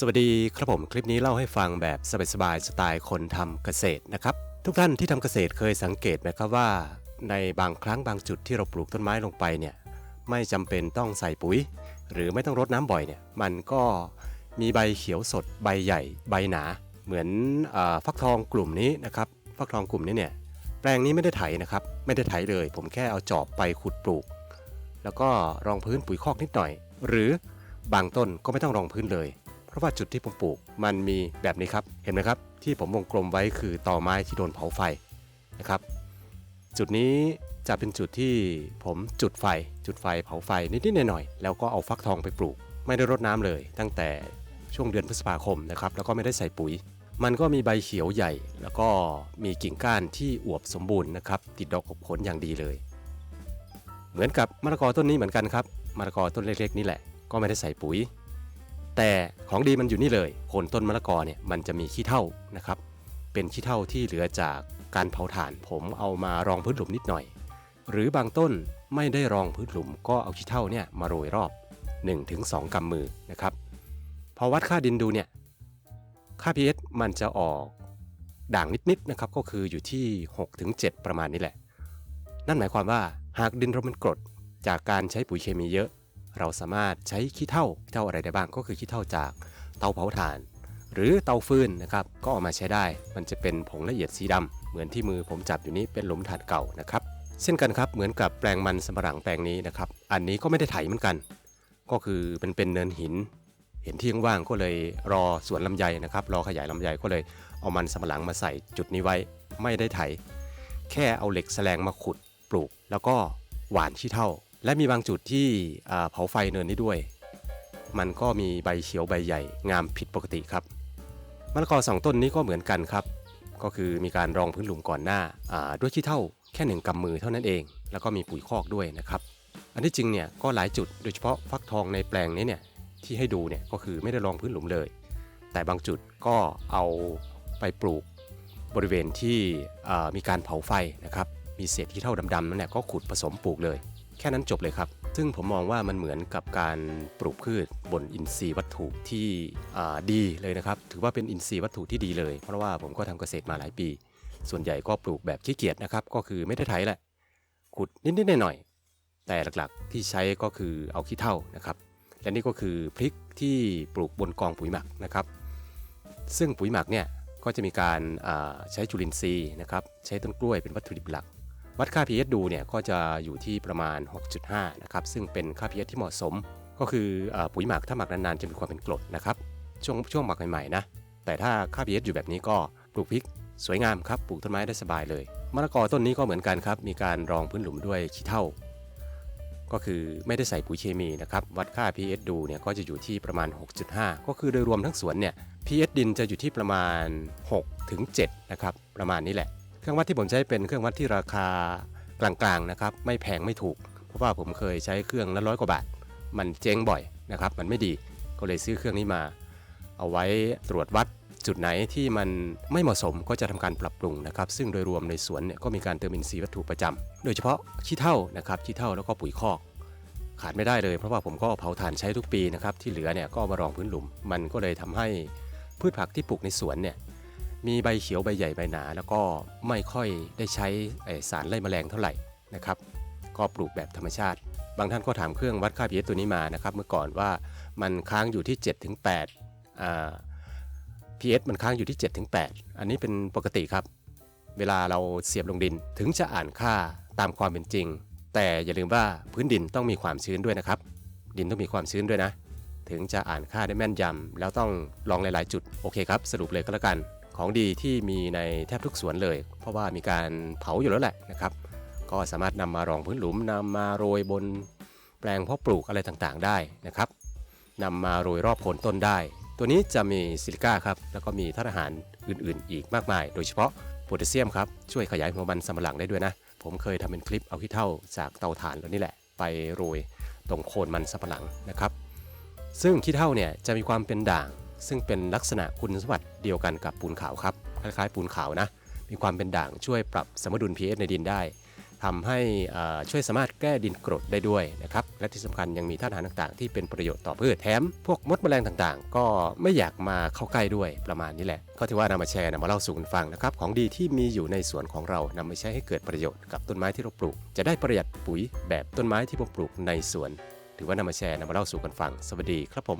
สวัสดีครับผมคลิปนี้เล่าให้ฟังแบบสบายๆสไตล์คนทำเกษตรนะครับ ทุกท่านที่ทำเกษตรเคยสังเกตไหมครับว่า ในบางครั้งบางจุดที่เราปลูกต้นไม้ลงไปเนี่ยไม่จำเป็นต้องใส่ปุ๋ย หรือไม่ต้องรดน้ำบ่อยเนี่ยมันก็มีใบเขียวสดใบใหญ่ ใบหนา เหมือนอฟักทองกลุ่มนี้นะครับฟักทองกลุ่มนี้เนี่ยแปลงนี้ไม่ได้ไถนะครับไม่ได้ไถเลย ผมแค่เอาจอบไปขุดปลูก แล้วก็รองพื้นปุ๋ยคอกนิดหน่อย หรือบางต้นก็ไม่ต้องรองพื้นเลย ราะว่าจุดที่ผมปลูกมันมีแบบนี้ครับ เห็นไหมครับ ที่ผมวงกลมไว้คือตอไม้ที่โดนเผาไฟนะครับ จุดนี้จะเป็นจุดที่ผมจุดไฟ จุดไฟเผาไฟนิดๆหน่อยๆแล้วก็เอาฟักทองไปปลูก ไม่ได้รดน้ำเลย ตั้งแต่ช่วงเดือนพฤษภาคมนะครับ แล้วก็ไม่ได้ใส่ปุ๋ย มันก็มีใบเขียวใหญ่ แล้วก็มีกิ่งก้านที่อวบสมบูรณ์นะครับติดดอกออกผลอย่างดีเลย เหมือนกับมะละกอต้นนี้เหมือนกันครับมะละกอต้นเล็กๆนี่แหละก็ไม่ได้ใส่ปุ๋ย แต่ของดีมันอยู่นี่เลยโคนต้นมะละกอเนี่ยมันจะมีขี้เถ้านะครับ เป็นขี้เถ้าที่เหลือจากการเผาถ่าน ผมเอามารองพื้นหลุมนิดหน่อย หรือบางต้นไม่ได้รองพื้นหลุม ก็เอาขี้เถ้าเนี่ยมาโรยรอบ 1-2กำมือนะครับ พอวัดค่าดินดูเนี่ย ค่า pH มันจะออกด่างนิดๆนะครับก็คืออยู่ที่ 6-7 ประมาณนี้แหละ นั่นหมายความว่าหากดินเราเป็นกรดจากการใช้ปุ๋ยเคมีเยอะ เราสามารถใช้ขี้เถ้าขี้เถ้าอะไรได้บ้างก็คือขี้เถ้าจากเตาเผาถ่าน หรือเตาฟืนนะครับก็เอามาใช้ได้ มันจะเป็นผงละเอียดสีดำเหมือนที่มือผมจับอยู่นี้เป็นหลุมถ่านเก่านะครับเช่นกันครับเหมือนกับแปลงมันสำปะหลังแปลงนี้นะครับอันนี้ก็ไม่ได้ไถเหมือนกัน ก็คือเป็นเป็นเนินหิน เห็นที่ว่างก็เลยรอสวนลำไยนะครับรอขยายลำไยก็เลยเอามันสำปะหลังมาใส่จุดนี้ไว้ไม่ได้ไถ แค่เอาเหล็กแสลงมาขุดปลูก แล้วก็หวานขี้เท่า และมีบางจุดที่เผาไฟเนินนี้ด้วย มันก็มีใบเขียวใบใหญ่ งามผิดปกติครับมะละกอสองต้นนี้ก็เหมือนกันครับ ก็คือมีการรองพื้นหลุมก่อนหน้าาด้วยขี้เท่าแค่หนึ่งกำมือเท่านั้นเอง แล้วก็มีปุ๋ยคอกด้วยนะครับ อันที่จริงเนี่ยก็หลายจุดโดยเฉพาะฟักทองในแปลงนี้เนี่ยที่ให้ดูเนี่ยก็คือไม่ได้รองพื้นหลุมเลย แต่บางจุดก็เอาไปปลูกบริเวณที่มีการเผาไฟนะครับ มีเศษขี้เท่าดำๆนั่นแหละก็ขุดผสมปลูกเลย แค่นั้นจบเลยครับ ซึ่งผมมองว่ามันเหมือนกับการปลูกพืชบนอินทรีย์วัตถุที่ดีเลยนะครับ ถือว่าเป็นอินทรีย์วัตถุที่ดีเลย เพราะว่าผมก็ทำเกษตรมาหลายปี ส่วนใหญ่ก็ปลูกแบบขี้เกียจนะครับ ก็คือไม่ได้ไถแหละ ขุดนิดๆหน่อยๆ แต่หลักๆที่ใช้ก็คือเอาขี้เถ้านะครับ และนี่ก็คือพริกที่ปลูกบนกองปุ๋ยหมักนะครับ ซึ่งปุ๋ยหมักเนี่ยก็จะมีการใช้จุลินทรีย์นะครับ ใช้ต้นกล้วยเป็นวัตถุดิบหลัก วัดค่า pH ดูเนี่ยก็จะอยู่ที่ประมาณ 6.5 นะครับ ซึ่งเป็นค่า pH ที่เหมาะสม ก็คืออปุ๋ยหมักถ้าหมักนานๆ จะมีความเป็นกรดนะครับ ช่วงช่วงหมักใหม่ๆนะ แต่ถ้าค่า pH อยู่แบบนี้ก็ปลูกพริกสวยงามครับ ปลูกต้นไม้ได้สบายเลย มะละกอต้นนี้ก็เหมือนกันครับ มีการรองพื้นหลุมด้วยขี้เถ้า ก็คือไม่ได้ใส่ปุ๋ยเคมีนะครับ วัดค่า pH ดูเนี่ยก็จะอยู่ที่ประมาณ 6.5 ก็คือโดยรวมทั้งสวนเนี่ย pH ดินจะอยู่ที่ประมาณ6ถึง7นะครับ ประมาณนี้แหละ รื่องวัดที่ผมใช้เป็นเครื่องวัดที่ราคากลางๆนะครับไม่แพงไม่ถูก เพราะว่าผมเคยใช้เครื่องละร้อยกว่าบาท มันเจ๊งบ่อยนะครับ มันไม่ดีก็เลยซื้อเครื่องนี้มา เอาไว้ตรวจวัดจุดไหนที่มันไม่เหมาะสมก็จะทำการปรับปรุงนะครับ ซึ่งโดยรวมในสวนเนี่ยก็มีการเติมอินทรีย์วัตถุประจำโดยเฉพาะขี้เถ้านะครับขี้เถ้าแล้วก็ปุ๋ยคอก ขาดไม่ได้เลยเพราะว่าผมก็เผาถ่านใช้ทุกปีนะครับที่เหลือเนี่ยก็มารองพื้นหลุม มันก็เลยทำให้พืชผักที่ปลูกในสวนเนี่ย มีใบเขียวใบใหญ่ใบหนา แล้วก็ไม่ค่อยได้ใช้สารไล่แมลงเท่าไหร่นะครับ ก็ปลูกแบบธรรมชาติ บางท่านก็ถามเครื่องวัดค่า pH ตัวนี้มานะครับ เมื่อก่อนว่ามันค้างอยู่ที่ 7-8อ่า pH มันค้างอยู่ที่ 7-8อันนี้เป็นปกติครับ เวลาเราเสียบลงดินถึงจะอ่านค่าตามความเป็นจริง แต่อย่าลืมว่าพื้นดินต้องมีความชื้นด้วยนะครับ ดินต้องมีความชื้นด้วยนะ ถึงจะอ่านค่าได้แม่นยำแล้วต้องลองหลาย ๆ จุดโอเคครับ สรุปเลยก็แล้วกัน ของดีที่มีในแทบทุกสวนเลย เพราะว่ามีการเผาอยู่แล้วแหละนะครับ ก็สามารถนำมารองพื้นหลุมนำมาโรยบนแปลงเพาะปลูกอะไรต่างๆได้นะครับนำมาโรยรอบโคนต้นได้ ตัวนี้จะมีซิลิก้าครับแล้วก็มีธาตุอาหารอื่นๆ อีกมากมาย โดยเฉพาะโพแทสเซียมครับช่วยขยายหัวมันสำหลังได้ด้วยนะ ผมเคยทำเป็นคลิปเอาขี้เท่าจากเตาถ่านแล้วนี่แหละ ไปโรยตรงโคนมันสำหลังนะครับ ซึ่งขี้เท่าเนี่ยจะมีความเป็นด่าง ซึ่งเป็นลักษณะคุณสมบัติเดียวกันกับปูนขาวครับ คล้ายๆ ปูนขาวนะ มีความเป็นด่างช่วยปรับสมดุล pH ในดินได้ทำให้ช่วยสามารถแก้ดินกรดได้ด้วยนะครับ และที่สำคัญยังมีธาตุอาหารต่างๆ ที่เป็นประโยชน์ต่อพืช แถมพวกมดแมลงต่างๆ ก็ไม่อยากมาเข้าใกล้ด้วยประมาณนี้แหละ ก็ถือว่านำมาแชร์นำมาเล่าสู่กันฟังนะครับ ของดีที่มีอยู่ในสวนของเรานำมาใช้ให้เกิดประโยชน์กับต้นไม้ที่เราปลูก จะได้ประหยัดปุ๋ยแบบต้นไม้ที่ผมปลูกในสวน ถือว่านำมาแชร์นำมาเล่าสู่กันฟัง สวัสดีครับผม